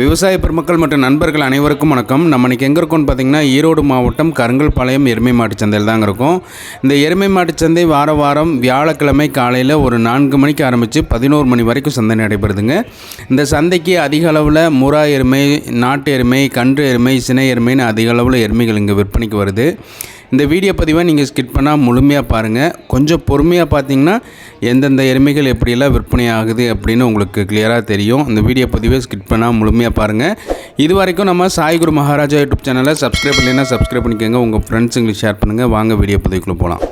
விவசாய பெருமக்கள் மற்றும் நண்பர்கள் அனைவருக்கும் வணக்கம். நம்ம இன்றைக்கி எங்கே இருக்கோம்னு பார்த்தீங்கன்னா ஈரோடு மாவட்டம் கருங்கல்பாளையம் எருமை மாட்டு சந்தையில் தாங்க இருக்கும். இந்த எருமை மாட்டுச் சந்தை வார வாரம் வியாழக்கிழமை காலையில் ஒரு நான்கு மணிக்கு ஆரம்பித்து பதினோரு மணி வரைக்கும் சந்தை நடைபெறுதுங்க. இந்த சந்தைக்கு அதிக அளவில் முறா எருமை நாட்டு எருமை கன்று எருமை சினை எருமைன்னு அதிக அளவில் எருமைகள் இங்கே விற்பனைக்கு வருது. இந்த வீடியோ பதிவை நீங்கள் ஸ்கிட் பண்ணால் முழுமையாக பாருங்கள் கொஞ்சம் பொறுமையாக பார்த்தீங்கன்னா எந்தெந்த எருமைகள் எப்படியெல்லாம் விற்பனை ஆகுது அப்படின்னு உங்களுக்கு கிளியராக தெரியும். இந்த வீடியோ பதிவை ஸ்கிட் பண்ணால் முழுமையாக பாருங்கள் இது வரைக்கும் நம்ம சாய்குரு மகாராஜா யூடியூப் சேனலை சப்ஸ்கிரைப் பண்ணலைன்னா சப்ஸ்கிரைப் பண்ணிக்கோங்க. உங்கள் ஃப்ரெண்ட்ஸுங்களுக்கு ஷேர் பண்ணுங்கள் வாங்க வீடியோ பதிவுக்குள்ளே போகலாம்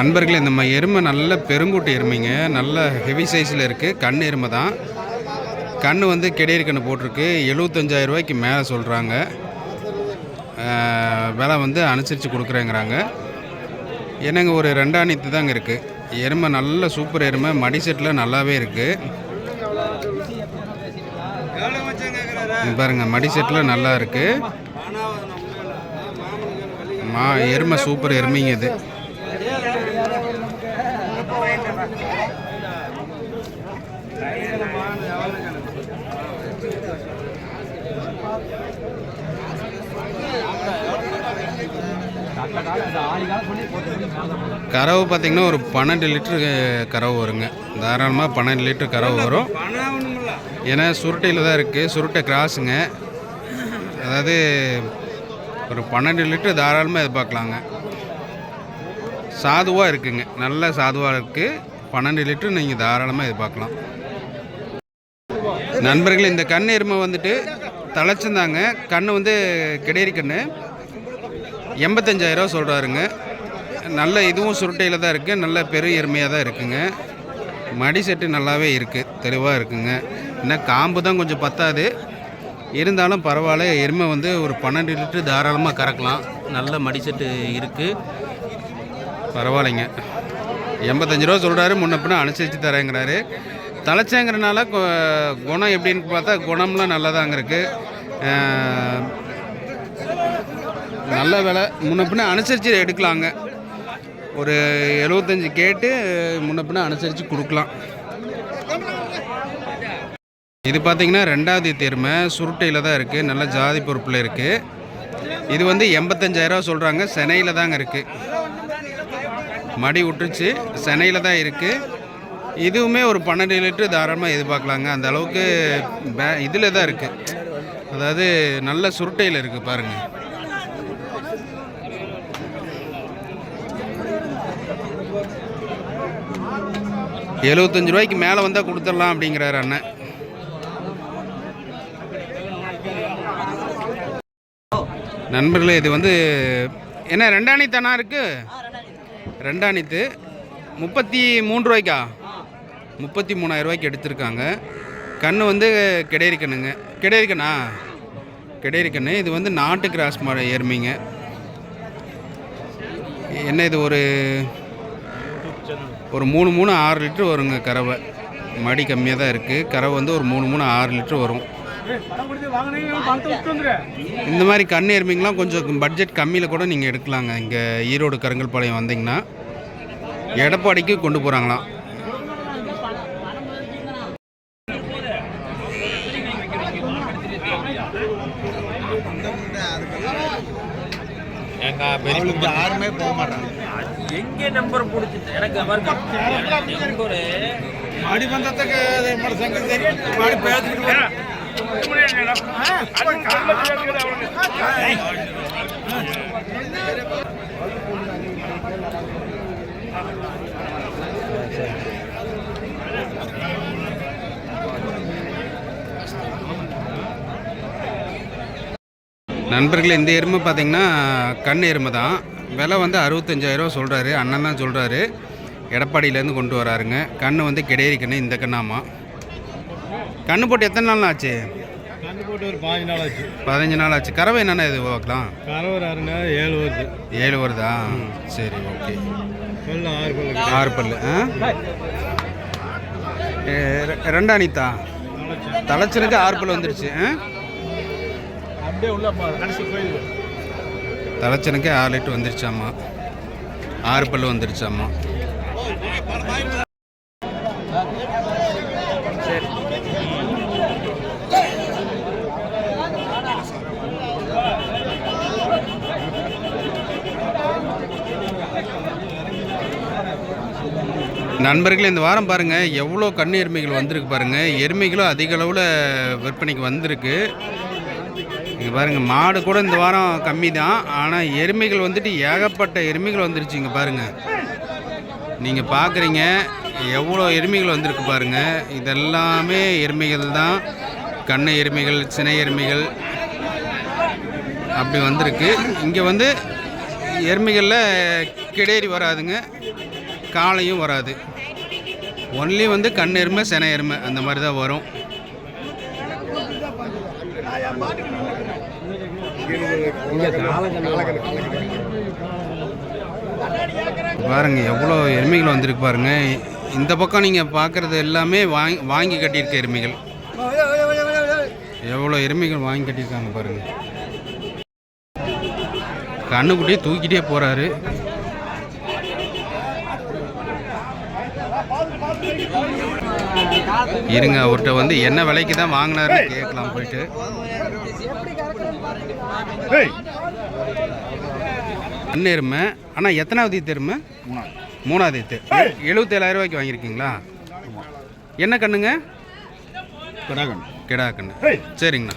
நண்பர்களே இந்த மாதிரி எருமை நல்ல பெருங்கூட்டு எருமைங்க. நல்ல ஹெவி சைஸில் இருக்குது கண் எருமை தான். கண் வந்து கிடையறு கண்ணு போட்டிருக்கு. எழுபத்தஞ்சாயிரம் ரூபாய்க்கு மேலே சொல்கிறாங்க விலை வந்து அனுசரித்து கொடுக்குறேங்கிறாங்க. என்னங்க ஒரு ரெண்டாணித்து தாங்க இருக்குது எருமை நல்ல சூப்பர் எருமை மடி செட்டில் நல்லாவே இருக்குது பாருங்கள் பாருங்க மடி செட்டில் நல்லா இருக்குது மா எருமை சூப்பர் எருமைங்க இது. கறவு பார்த்தீங்கன்னா ஒரு பன்னெண்டு லிட்டரு கறவு வருங்க. தாராளமாக பன்னெண்டு லிட்டரு கறவு வரும். ஏன்னா சுருட்டையில் தான் இருக்குது சுருட்டை கிராஸுங்க. அதாவது ஒரு பன்னெண்டு லிட்டரு தாராளமாக எதிர்பார்க்கலாங்க. சாதுவாக இருக்குங்க. நல்ல சாதுவாக இருக்குது பன்னெண்டு லிட்டரு நீங்கள் தாராளமாக எதிர்பார்க்கலாம். நண்பர்கள் இந்த கண் எருமை வந்துட்டு தலைச்சிருந்தாங்க கண் வந்து கிடையறி கண்ணு. எண்பத்தஞ்சாயிரரூவா சொல்கிறாருங்க நல்ல இதுவும் சுருட்டையில் தான் இருக்குது நல்ல பெரு எருமையாக தான் இருக்குங்க. மடி செட்டு நல்லாவே இருக்குது தெளிவாக இருக்குங்க. என்ன காம்பு தான் கொஞ்சம் பத்தாது. இருந்தாலும் பரவாயில்ல. எருமை வந்து ஒரு பன்னெண்டு லிட்டர் தாராளமாக கறக்கலாம். நல்ல மடி செட்டு இருக்குது பரவாயில்லைங்க. எண்பத்தஞ்சு ரூபா சொல்கிறாரு முன்னப்பின அனுசரித்து தரேங்கிறாரு. தலைச்சேங்கிறனால கு- குணம் எப்படின்னு பார்த்தா குணம்லாம் நல்லதாங்க இருக்குது நல்ல விலை. முன்ன பின்ன அனுசரித்து எடுக்கலாங்க. ஒரு எழுபத்தஞ்சி கேட்டு முன்ன பின்ன அனுசரித்து கொடுக்கலாம். இது பார்த்தீங்கன்னா ரெண்டாவது தேர்மை. சுருட்டையில் தான் இருக்குது நல்ல ஜாதி பொறுப்பில் இருக்குது இது வந்து எண்பத்தஞ்சாயிரரூவா சொல்கிறாங்க சென்னையில் தாங்க இருக்குது மடி விட்டுருச்சு சென்னையில் தான் இருக்குது இதுவுமே ஒரு பன்னெண்டு லிட்டர் தாராளமாக எதிர்பார்க்கலாங்க. அந்த அளவுக்கு பே இதில் தான் இருக்குது அதாவது நல்ல சுருட்டையில் இருக்குது பாருங்கள் எழுபத்தஞ்சு ரூபாய்க்கு மேலே வந்தால் கொடுத்துடலாம் அப்படிங்கிறாரு அண்ணன். நண்பர்களே இது வந்து என்ன ரெண்டாணி தானா இருக்குது ரெண்டாணித்து. முப்பத்தி மூணு ரூபாய்க்கா? முப்பத்தி மூணாயிரம் ரூபாய்க்கு எடுத்திருக்காங்க. கன்று வந்து கிடையரி கண்ணுங்க கிடையரி கண்ணா கண்ணு இது வந்து நாட்டு கிராஸ் மாடு ஏர்மிங்க என்ன இது ஒரு ஒரு மூணு மூணு ஆறு லிட்டர் வருங்க கறவை. மடி கம்மியாக தான் இருக்குது கறவை வந்து ஒரு மூணு மூணு ஆறு லிட்டர் வரும். இந்த மாதிரி கண் எருமைங்களாம் கொஞ்சம் பட்ஜெட் கம்மியில் கூட நீங்கள் எடுக்கலாங்க. இங்கே ஈரோடு கருங்கல்பாளையம் வந்தீங்கன்னா எடப்பாடிக்கு கொண்டு போகிறாங்களாம் யாருமே போக மாட்டாங்க. எங்கே நம்பர் பிடிச்சிட்டு எனக்கு நம்பரு ಮಾಡಿ ಬಂದತ್ತಕ್ಕೆ ಮಾಡಿ ಸಂಗತಿ ಮಾಡಿ ಬೇಡ್ತಿದ್ರು நண்பர்களே இந்த எருமை பார்த்தீங்கன்னா கண் எருமை தான் விலை வந்து அறுபத்தஞ்சாயிரம் சொல்கிறாரு அண்ணன் தான் சொல்கிறாரு எடப்பாடியிலேருந்து கொண்டு வராருங்க. கண் வந்து கிடையரி கண்ணு இந்த கண்ணாமா. கண்ணு போட்டு எத்தனை நாள் ஆச்சு? கண்டு போட்டு ஒரு பாஞ்சு நாள் ஆச்சு. பதினஞ்சு நாள் ஆச்சு. கறவை என்னென்ன இது பார்க்கலாம் ஏழு வருது. ஏழு வருதா? சரி ஓகே. ஆறு பல்லு ஆ? ஏ, ரெ- ரெண்டாணித்தா தலைச்சனுக்கு ஆறு பல்லு வந்துருச்சு ஆ? அப்படியே உள்ள கடைசி கோயில் தலைச்சனுக்கே ஆலைட் லிட்டர் வந்துருச்சாம்மா. ஆறு பல்லு வந்துருச்சாம்மா. நண்பர்களே இந்த வாரம் பாருங்கள் எவ்வளோ கண்ணு எருமைகள் வந்திருக்கு பாருங்கள் எருமைகளும் அதிக அளவில் விற்பனைக்கு வந்திருக்கு. இங்கே பாருங்கள் மாடு கூட இந்த வாரம் கம்மி தான் ஆனால் எருமைகள் வந்துட்டு ஏகப்பட்ட எருமைகள் வந்துருச்சு இங்கே பாருங்கள் நீங்கள் பார்க்குறீங்க எவ்வளோ எருமைகள் வந்திருக்கு பாருங்கள் இதெல்லாமே எருமைகள் தான். கண்ணை எருமைகள் சினை எருமைகள் அப்படி வந்திருக்கு. இங்கே வந்து எருமைகளில் கிடேரி வராதுங்க. காளையும் வராது. ஒன்லி வந்து கண் எருமை சென எருமை அந்த மாதிரி தான் வரும். பாருங்க எவ்வளோ எருமைகள் வந்திருக்கு பாருங்க. இந்த பக்கம் நீங்கள் பார்க்குறது எல்லாமே வாங்கி வாங்கி கட்டியிருக்க எருமைகள். எவ்வளோ எருமைகள் வாங்கி கட்டியிருக்காங்க பாருங்க. கண்ணுக்குட்டியே தூக்கிட்டே போகிறாரு இருங்க அவர்கிட்ட வந்து என்ன விலைக்கு தான் வாங்கினாருன்னு கேட்கலாம் போயிட்டு. கண்ணு எருமை? ஆனால் எத்தனாவது ஈத்து எருமை? மூணாவது. ஈத்து. எழுபத்தேழாயிரம் ரூபாய்க்கு வாங்கியிருக்கீங்களா? என்ன கண்ணுங்க? கிடா கண்ணு சரிங்கண்ணா.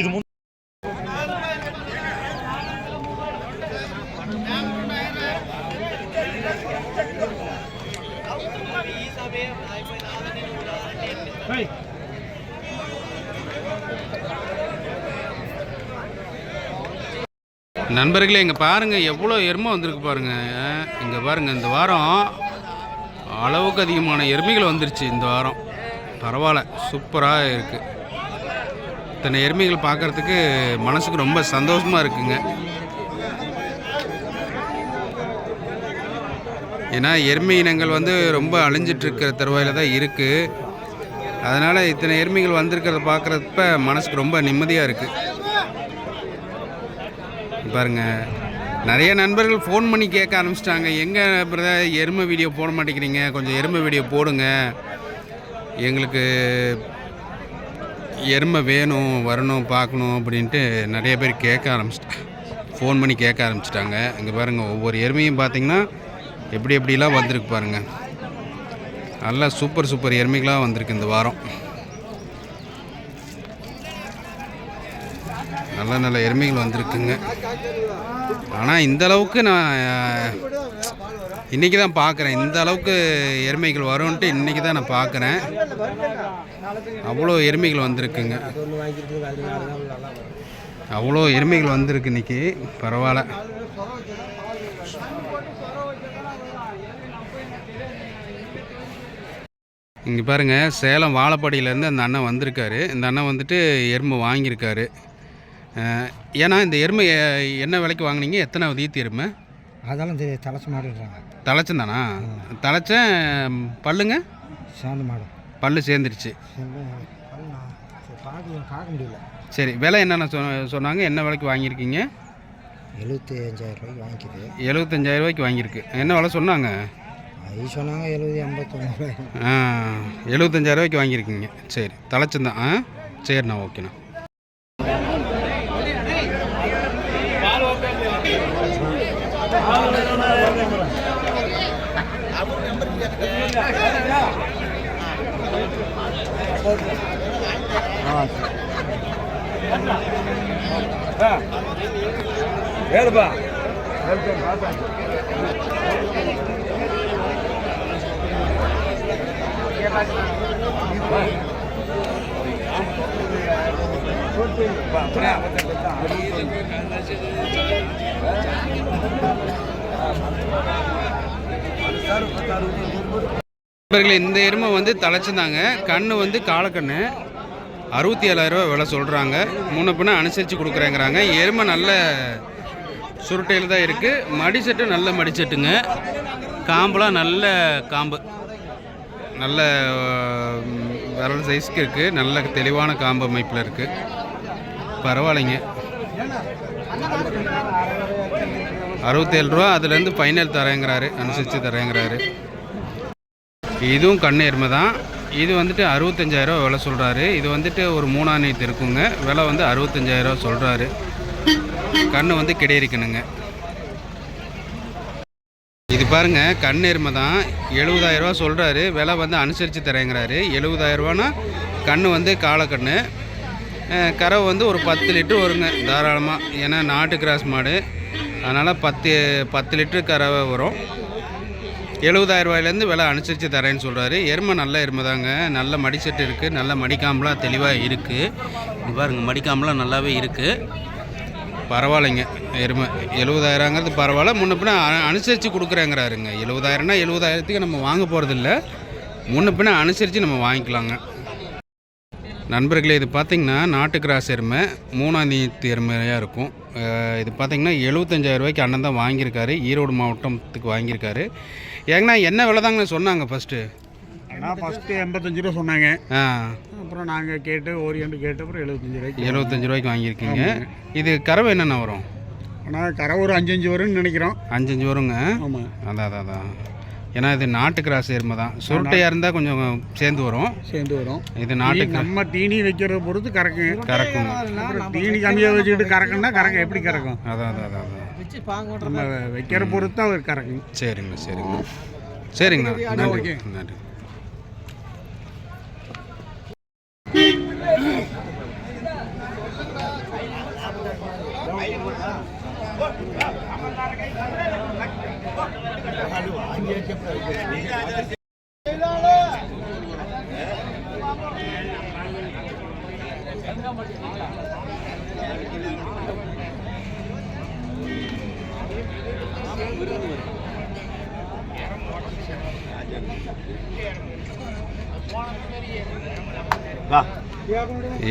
இது நண்பர்களே இங்கே பாருங்கள் எவ்வளோ எருமை வந்திருக்கு பாருங்கள் இங்கே பாருங்கள் இந்த வாரம் அளவுக்கு அதிகமான எருமைகள் வந்துருச்சு இந்த வாரம். பரவாயில்ல சூப்பராக இருக்குது இத்தனை எருமைகள் பார்க்குறதுக்கு மனசுக்கு ரொம்ப சந்தோஷமாக இருக்குங்க. ஏன்னா எருமை இனங்கள் வந்து ரொம்ப அழிஞ்சிட்டு இருக்கிற தருவாயில் தான் இருக்குது அதனால் இத்தனை எருமைகள் வந்திருக்கிறத பார்க்குறப்ப மனசுக்கு ரொம்ப நிம்மதியாக இருக்குது பாருங்கள் நிறைய நண்பர்கள் ஃபோன் பண்ணி கேட்க ஆரம்பிச்சிட்டாங்க. எங்கே பிரதர் எருமை வீடியோ போட மாட்டேங்கிறீங்க? கொஞ்சம் எருமை வீடியோ போடுங்க. எங்களுக்கு எருமை வேணும் வரணும் பார்க்கணும் அப்படின்ட்டு நிறைய பேர் கேட்க ஆரம்பிச்சிட்டாங்க. ஃபோன் பண்ணி கேட்க ஆரம்பிச்சிட்டாங்க. இங்கே பாருங்கள் ஒவ்வொரு எருமையும் பார்த்திங்கன்னா எப்படி எப்படிலாம் வந்திருக்கு பாருங்கள் நல்லா சூப்பர் சூப்பர் எருமைகளாக வந்திருக்கு இந்த வாரம். நல்ல நல்ல எருமைகள் வந்திருக்குங்க. ஆனால் இந்த அளவுக்கு நான் இன்றைக்கி தான் பார்க்குறேன். இந்த அளவுக்கு எருமைகள் வரும்ன்ட்டு இன்றைக்கி தான் நான் பார்க்குறேன். அவ்வளோ எருமைகள் வந்திருக்குங்க. அவ்வளோ எருமைகள் வந்திருக்கு இன்னைக்கு. பரவாயில்ல. இங்கே பாருங்கள் சேலம் வாழப்பாடியிலேருந்து அந்த அண்ணன் வந்திருக்காரு. இந்த அண்ணன் வந்துட்டு எருமை வாங்கியிருக்காரு. ஏன்னா இந்த எருமை என்ன விலைக்கு வாங்குனீங்க? எத்தனாவது ஈத்து எருமை? அதெல்லாம் தெரியாது தலைச்சி மாடுன்றாங்க. தலைச்சம் தானா தலைச்சேன் பல்லுங்க? சேர்ந்த மாடு. பல்லு சேர்ந்துருச்சு. சரி, விலை என்னென்ன சொன்னாங்க? என்ன விலைக்கு வாங்கியிருக்கீங்க? எழுபத்தி அஞ்சாயிரம் ரூபாய்க்கு வாங்கிக்குது. எழுபத்தஞ்சாயிரம் ரூபாய்க்கு வாங்கியிருக்கு. என்ன விலை சொன்னாங்க? அது சொன்னாங்க எழுபது எண்பத்தொன்று ஆ எழுபத்தஞ்சாயிரம் ரூபாய்க்கு வாங்கியிருக்கீங்க. சரி தலைச்சந்தான் ஆ? சரிண்ணா ஓகேண்ணா. ஏழுப்பா நண்பர்களே இந்த எருமை வந்து தலைச்சிருந்தாங்க கண்ணு வந்து காலக்கண்ணு. அறுபத்தி ஏழாயிரரூவா விலை சொல்கிறாங்க முன்ன பின்ன அனுசரித்து கொடுக்குறேங்கிறாங்க. எருமை நல்ல சுருட்டையில் தான் இருக்குது மடிசெட்டு நல்ல மடிசெட்டுங்க. காம்புலாம் நல்ல காம்பு. நல்ல விரல் சைஸ்க்கு இருக்குது நல்ல தெளிவான காம்பு அமைப்பில் இருக்குது பரவாயில்லைங்க. அறுபத்தேழு ரூபா அதுலேருந்து ஃபைனல் தரேங்கிறாரு அனுசரித்து தரேங்கிறாரு. இதுவும் கண்ணு எருமை தான். இது வந்துட்டு அறுபத்தஞ்சாயிரரூவா விலை சொல்கிறாரு இது வந்துட்டு ஒரு மூணாம் நீத்து இருக்குங்க. விலை வந்து அறுபத்தஞ்சாயிரரூவா சொல்கிறாரு கண்ணு வந்து கிடையிருக்கணுங்க. பாருங்கள் கண் எருமை தான் எழுபதாயிரரூவா சொல்கிறாரு விலை வந்து அனுசரித்து தரேங்கிறாரு. எழுபதாயிரரூவானா கண் வந்து காலக்கண்ணு கறவை வந்து ஒரு பத்து லிட்டர் வருங்க தாராளமாக ஏன்னா நாட்டு கிராஸ் மாடு. அதனால் பத்து பத்து லிட்டரு கறவை வரும். எழுபதாயிரரூவாயிலேருந்து விலை அனுசரித்து தரேன்னு சொல்கிறாரு எருமை நல்ல எருமை தாங்க. நல்ல மடிச்சட்டு இருக்குது நல்ல மடிக்காமலாம் தெளிவாக இருக்குது பாருங்கள் மடிக்காமலாம் நல்லாவே இருக்குது பரவாயில்லைங்க. எருமை. எழுபதாயிரங்கிறது பரவாயில்ல. முன்ன பின்ன அனுசரித்து கொடுக்குறேங்கிறாருங்க. எழுபதாயிரம்னா எழுபதாயிரத்துக்கு நம்ம வாங்க போகிறதில்ல முன்ன பின்ன அனுசரித்து நம்ம வாங்கிக்கலாங்க. நண்பர்களே இது பார்த்திங்கன்னா நாட்டு கிராஸ் எருமை. மூணாம் நீத்து எருமையாக இருக்கும். இது பார்த்தீங்கன்னா எழுபத்தஞ்சாயிரம் ரூபாய்க்கு அண்ணன் தான் வாங்கியிருக்காரு. ஈரோடு மாவட்டத்துக்கு வாங்கியிருக்காரு. ஏங்கண்ணா என்ன விலை தாங்கண்ணா சொன்னாங்க ஃபஸ்ட்டு ஆனால் ஃபஸ்ட்டு எண்பத்தஞ்சு ரூபா சொன்னாங்க. ஆ. அப்புறம் நாங்கள் கேட்டு ஓரியன்ட் கேட்டு அப்புறம் எழுபத்தஞ்சு ரூபாய்க்கு எழுபத்தஞ்சு ரூபாய்க்கு வாங்கியிருக்கீங்க. இது கறவை என்னென்ன வரும்? ஆனால் கரை ஒரு அஞ்சு அஞ்சு வரும்னு நினைக்கிறோம். அஞ்சஞ்சு வருங்க. ஆமாம் அதான் அதான் அதான். ஏன்னா இது நாட்டு கிராஸ் எருமை தான் சுருட்டையாக இருந்தால் கொஞ்சம் சேர்ந்து வரும். சேர்ந்து வரும். இது நாட்டு நம்ம தீனி வைக்கிறத பொறுத்து கறக்குங்க. கறக்குங்க. அப்புறம் தீனி கம்மியாக வச்சுக்கிட்டு கறக்குன்னா கறக்க எப்படி கறக்கும்? அதான் அதான் அதான் அதான். நம்ம வைக்கிற பொறுத்து அவர் கறக்குங்க. சரிங்க சரிங்க. சரிங்கண்ணா நன்றி. நன்றி.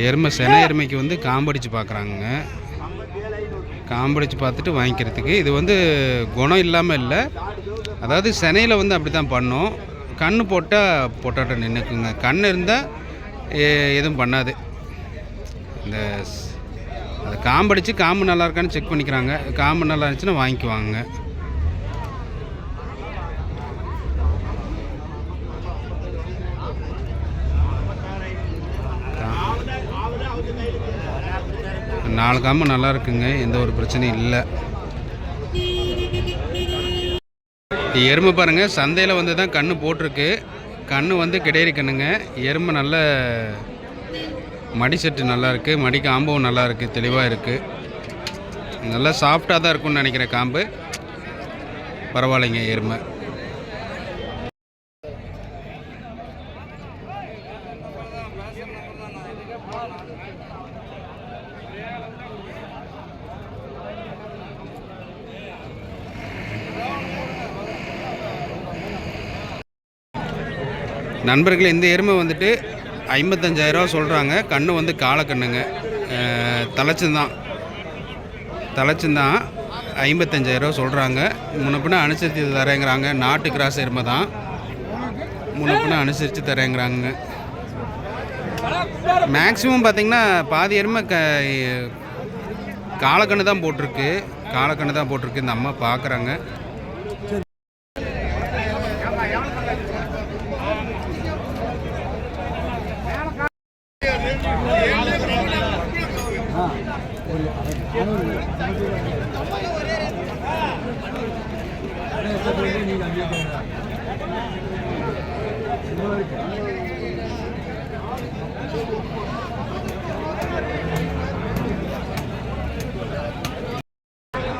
எருமை சென எருமைக்கு வந்து காம்படிச்சு பார்க்குறாங்க காம்படிச்சு பார்த்துட்டு வாங்கிக்கிறதுக்கு. இது வந்து குணம் இல்லாமல் இல்லை. அதாவது செனையில் வந்து அப்படி தான் பண்ணும். கண் போட்டால் பொட்டாட்டம் நின்றுக்குங்க கண் இருந்தால் எதுவும் பண்ணாது. இந்த அது காம்படிச்சு காம்பு நல்லா இருக்கான்னு செக் பண்ணிக்கிறாங்க. காம்பு நல்லா இருந்துச்சுன்னா வாங்கிக்குவாங்க. நாலு காம்பு நல்லா இருக்குங்க. எந்த ஒரு பிரச்சனையும் இல்லை. எருமை பாருங்க. சந்தையில் வந்து தான் கண்ணு போட்டிருக்கு. கண்ணு வந்து கிடையிற கண்ணுங்க. எருமை நல்ல மடி செட்டு நல்லாயிருக்கு மடி காம்பும் நல்லா இருக்குது தெளிவாக இருக்குது நல்லா சாஃப்டாக தான் இருக்கும்னு நினைக்கிறேன் காம்பு. பரவாயில்லைங்க எருமை. நண்பர்கள் இந்த எருமை வந்துட்டு ஐம்பத்தஞ்சாயிரரூவா சொல்கிறாங்க கண்ணு வந்து காலக்கண்ணுங்க தலைச்சந்தான். தலைச்சந்தான் ஐம்பத்தஞ்சாயிரரூவா சொல்கிறாங்க முன்னப்பின அனுசரித்து தரேங்கிறாங்க. நாட்டு கிராஸ் எருமை தான். முன்னப்பின அனுசரித்து தரேங்கிறாங்க. மேக்ஸிமம் பார்த்தீங்கன்னா பாதி எருமை க காலக்கண்ணு தான் போட்டிருக்கு. காலக்கண்ணு தான் போட்டிருக்கு. இந்த அம்மா பார்க்குறாங்க